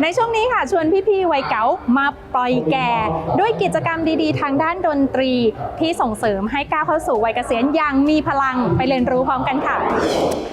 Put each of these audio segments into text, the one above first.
ในช่วงนี้ค่ะชวนพี่ๆวัยเก๋ามาปล่อยแก่ ด้วยกิจกรรมดีๆ ทางด้านดนตรี ที่ส่งเสริมให้ก้าวเข้าสู่วัยเกษียณอย่างมีพลังไปเรียนรู้พร้อมกันค่ะ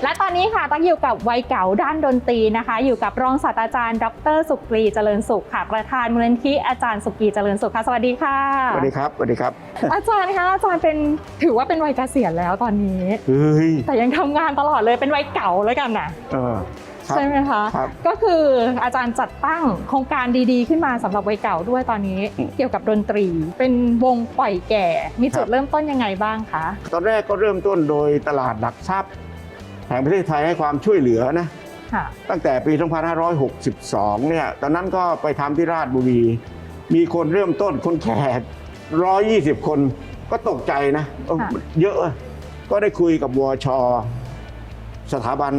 และตอนนี้ค่ะตักอยู่กับวัยเก๋าด้านดนตรีนะคะ อยู่กับรองศาสตราจารย์ ดร สุกรีเจริญสุขค่ะ ประธานมูลนิธิอาจารย์สุกีเจริญสุขค่ะสวัสดีค่ะสวัสดีครับสวัสดีครับ อาจารย์คะอาจารย์เป็นถือว่าเป็นวัยเกษียณแล้วตอนนี้เฮ้ยแต่ยังทำงานตลอดเลยเป็นวัยเก่าแล้วกันนะเออครับ ใช่ไหมคะครับก็คืออาจารย์จัดตั้งโครงการดีๆ ขึ้นมาสำหรับวัยเก่าด้วยตอนนี้อืมเกี่ยวกับดนตรี เป็นวงปล่อยแก่ มีจุดครับเริ่มต้นยังไงบ้างคะตอนแรกก็เริ่มต้นโดยตลาดหลักทรัพย์แห่งประเทศไทยให้ความช่วยเหลือนะค่ะตั้งแต่ปี 2562 เนี่ย ตอนนั้นก็ไปทำที่ราชบุรี มีคนเริ่มต้นคนแขก120 คนก็ตกใจนะเออค่ะเยอะ ก็ได้คุยกับวช สถาบัน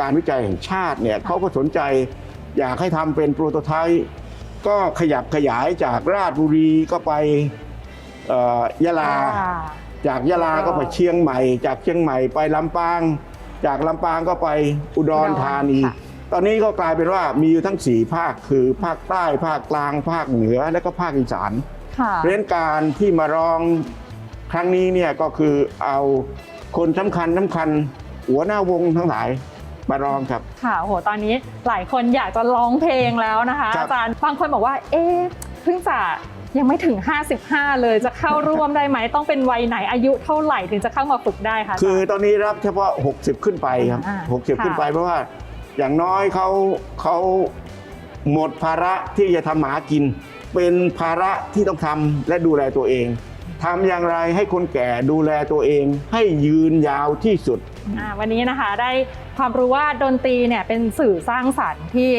การวิจัยแห่งชาติเนี่ยเขาก็สนใจอยากให้ทำเป็นโปรโตไทป์ก็ขยับขยายจากราชบุรีก็ไปเอ่อยะลา จากยะลาก็ไปเชียงใหม่ จากเชียงใหม่ไปลำปาง จากลำปางก็ไปอุดรธานีค่ะตอนนี้ก็กลายเป็นว่ามีอยู่ทั้งสี่ภาคคือภาคใต้ภาคกลาง ภาคเหนือและก็ภาคอีสานค่ะเพราะฉะนั้นการที่มาร้องครั้งนี้เนี่ยก็คือเอาคนสำคัญสำคัญ หัวหน้าวงทั้งหลายมาร้องครับ ค่ะโอ้โหตอนนี้หลายคนอยากจะร้องเพลงแล้วนะคะครับ อาจารย์บางคนบอกว่า เอ๊ะเพิ่งจะยังไม่ถึง 55 เลยจะเข้าร่วมได้ไหมต้องเป็นวัยไหนอายุเท่าไหร่ถึงจะเข้ามาฝึกได้คะาจารย์ คือตอนนี้รับเฉพาะ 60 ขึ้นไปครับ อ่า60ขึ้นไปค่ะเพราะว่าอย่างน้อยเขาเขาหมดภาระที่จะทำหมากิน เป็นภาระที่ต้องทำและดูแลตัวเอง ทำอย่างไรให้คนแก่ดูแลตัวเองให้ยืนยาวที่สุด อ่าวันนี้นะคะได้ความรู้ว่าดนตรีเนี่ยเป็นสื่อสร้างสรรค์ที่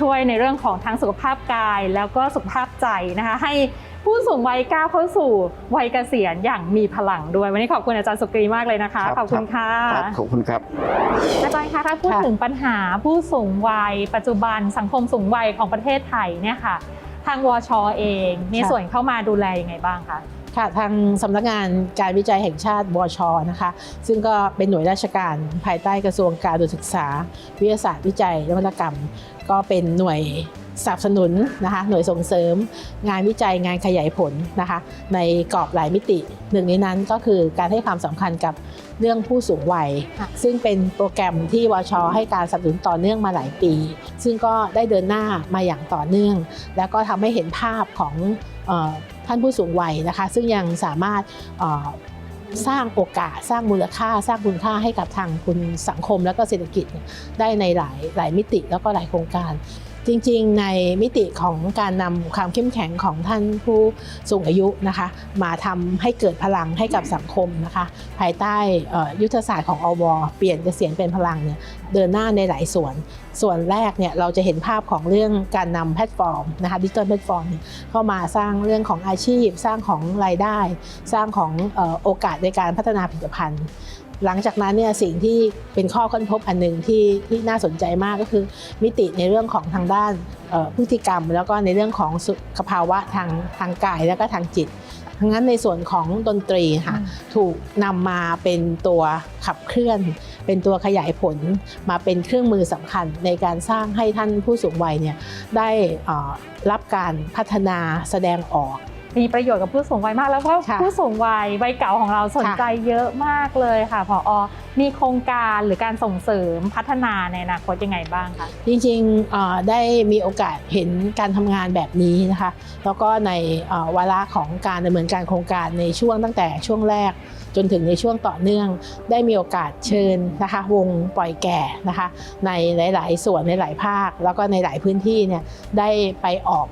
ช่วยในเรื่องของทั้งสุขภาพกาย แล้วก็สุขภาพใจนะคะ ให้ผู้สูงวัยก้าวเข้าสู่วัยเกษียณอย่างมีพลังด้วย วันนี้ขอบคุณอาจารย์สุกรีมากเลยนะคะ ครับขอบคุณค่ะ ครับขอบคุณครับ อาจารย์คะถ้าพูดค่ะถึงปัญหาผู้สูงวัย ปัจจุบันสังคมสูงวัยของประเทศไทยเนี่ยค่ะ ทางวชเอง มีส่วนเข้ามาดูแลยังไงบ้างคะ ค่ะทางสำนักงานการวิจัยแห่งชาติวชนะคะ ซึ่งก็เป็นหน่วยราชการภายใต้กระทรวงการศึกษา วิทยาศาสตร์วิจัยและนวัตกรรม ก็เป็นหน่วย สนับสนุนนะคะหน่วยส่งเสริม งานวิจัยงานขยายผลนะคะในกรอบหลายมิติหนึ่งในนั้นก็คือการให้ความสำคัญกับเรื่องผู้สูงวัยค่ะซึ่งเป็นโปรแกรมที่วช ให้การสนับสนุนต่อเนื่องมาหลายปี ซึ่งก็ได้เดินหน้ามาอย่างต่อเนื่อง แล้วก็ทำให้เห็นภาพของเออท่านผู้สูงวัยนะคะ ซึ่งยังสามารถเอ่อสร้างโอกาสสร้างมูลค่า สร้างคุณค่าให้กับทางคุณสังคมและก็เศรษฐกิจเนี่ยได้ในหลายหลายมิติแล้วก็หลายโครงการ จริงๆ ในมิติของการนำความเข้มแข็งของท่านผู้สูงอายุนะคะ มาทำให้เกิดพลังให้กับสังคมนะคะ ภายใต้ยุทธศาสตร์ของอวเปลี่ยนเกษียณเป็นพลังเนี่ยเดินหน้าในหลายส่วน ส่วนแรกเนี่ยเราจะเห็นภาพของเรื่องการนำแพลตฟอร์มนะคะดิจิทัลแพลตฟอร์มเข้ามาสร้างเรื่องของอาชีพ สร้างของรายได้ สร้างของออโอกาสในการพัฒนาผลิตภัณฑ์ หลังจากนั้นเนี่ยสิ่งที่เป็นข้อค้นพบอันหนึ่งที่ที่น่าสนใจมากก็คือ มิติในเรื่องของทางด้านเอ่อพฤติกรรม แล้วก็ในเรื่องของสุขภาวะทางทางกายแล้วก็ทางจิตทั้งนั้นในส่วนของดนตรีค่ะอืมถูกนำมาเป็นตัวขับเคลื่อน เป็นตัวขยายผลมาเป็นเครื่องมือสำคัญในการสร้างให้ท่านผู้สูงวัยเนี่ยได้เอ่อรับการพัฒนาแสดงออก มีประโยชน์กับผู้สูงวัยมากแล้วก็ค่ะผู้สูงวัยวัยเก่าของเราสนใจเยอะมากเลยค่ะพอมีโครงการหรือการส่งเสริมพัฒนาในอนาคตยังไงบ้างคะ จริงๆเอ่อได้มีโอกาสเห็นการทำงานแบบนี้นะคะ แล้วก็ในเอ่อวาระของการดำเนินการโครงการในช่วงตั้งแต่ช่วงแรก จนถึงในช่วงต่อเนื่อง ได้มีโอกาสเชิญนะคะวงปล่อยแก่นะคะ ในหลาย ๆ ส่วนในหลายภาค แล้วก็ในหลายพื้นที่เนี่ยได้ไปออก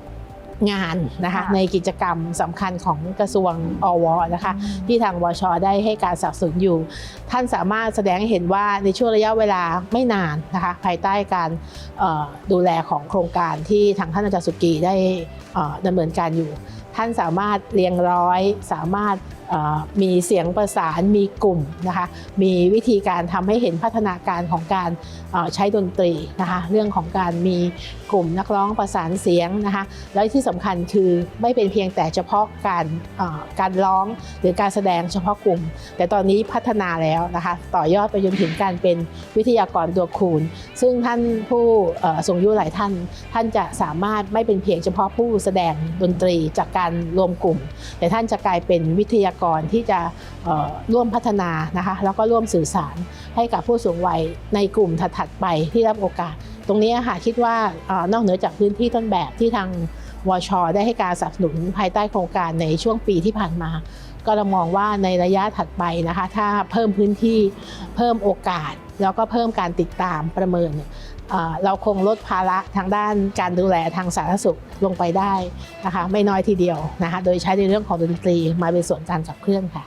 งานนะคะค่ะในกิจกรรมสำคัญของกระทรวงอวนะคะที่ทางวชได้ให้การสนับสนุนอยู่ ท่านสามารถแสดงให้เห็นว่าในช่วงระยะเวลาไม่นานนะคะภายใต้การเอ่อดูแลของโครงการที่ทางท่านอาจารย์สุกีได้เอ่อดำเนินการอยู่ ท่านสามารถเรียงร้อย สามารถมีเสียงประสานมีกลุ่มนะคะมีวิธีการทำให้เห็นพัฒนาการของการใช้ดนตรีนะคะเรื่องของการมีกลุ่มนักร้องประสานเสียงนะคะแล้วที่สำคัญคือไม่เป็นเพียงแต่เฉพาะการการร้องหรือการแสดงเฉพาะกลุ่ม แต่ตอนนี้พัฒนาแล้วนะคะต่อยอดไปจนถึงการเป็นวิทยากรตัวคูณ ซึ่งท่านผู้เอ่อทรงยุหลายท่าน ท่านจะสามารถไม่เป็นเพียงเฉพาะผู้แสดงดนตรีจากการรวมกลุ่ม แต่ท่านจะกลายเป็นวิทยากรที่จะร่วมพัฒนานะคะแล้วก็ร่วมสื่อสารให้กับผู้สูงวัยในกลุ่มถัดๆไปที่รับโอกาส ตรงนี้ค่ะคิดว่านอกเหนือจากพื้นที่ต้นแบบที่ทางวช ได้ให้การสนับสนุนภายใต้โครงการในช่วงปีที่ผ่านมา ก็เรามองว่าในระยะถัดไปนะคะ ถ้าเพิ่มพื้นที่เพิ่มโอกาส แล้วก็เพิ่มการติดตามประเมิน เราคงลดภาระทางด้านการดูแลทางสาธารณสุขลงไปได้นะคะไม่น้อยทีเดียวนะคะโดยใช้ในเรื่องของดนตรีมาเป็นส่วนการขับเคลื่อนค่ะ